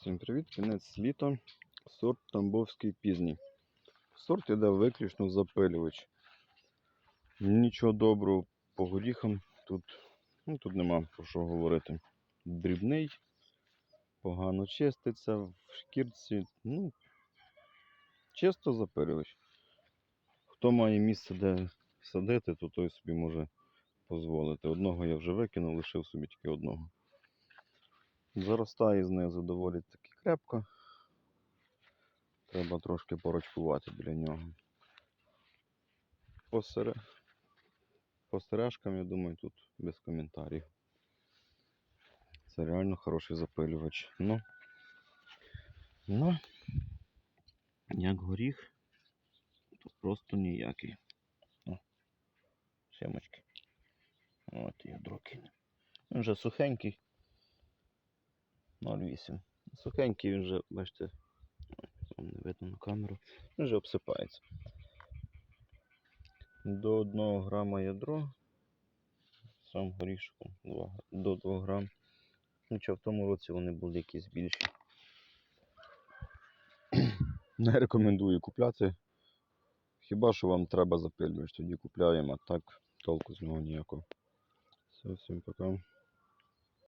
Всім привіт, кінець літа. Сорт Тамбовський пізній. Сорт іде виключно в запилювач. Нічого доброго по горіхам тут, ну, тут нема про що говорити. Дрібний, погано чиститься, в шкірці. Ну, чисто запилювач. Хто має місце, де садити, то той собі може дозволити. Одного я вже викинув, лишив собі тільки одного. Заростає знизу доволі таки крепко. Треба трошки порочкувати біля нього. По, сережкам, я думаю, тут без коментарів. Це реально хороший запилювач. Ну, ну як горіх, то просто ніякий. О, семочки. От ядро кине. Він вже сухенький. 0,8. Сухенький він вже, бачите, вам не видно на камеру, він вже обсипається. До 1 грама ядро, сам горішком два- до 2 грам. Нічого, в тому році вони були якісь більші. Не рекомендую купляти. Хіба що вам треба запилювач, тоді купляємо, а так толку з нього ніякого. Все, всім пока.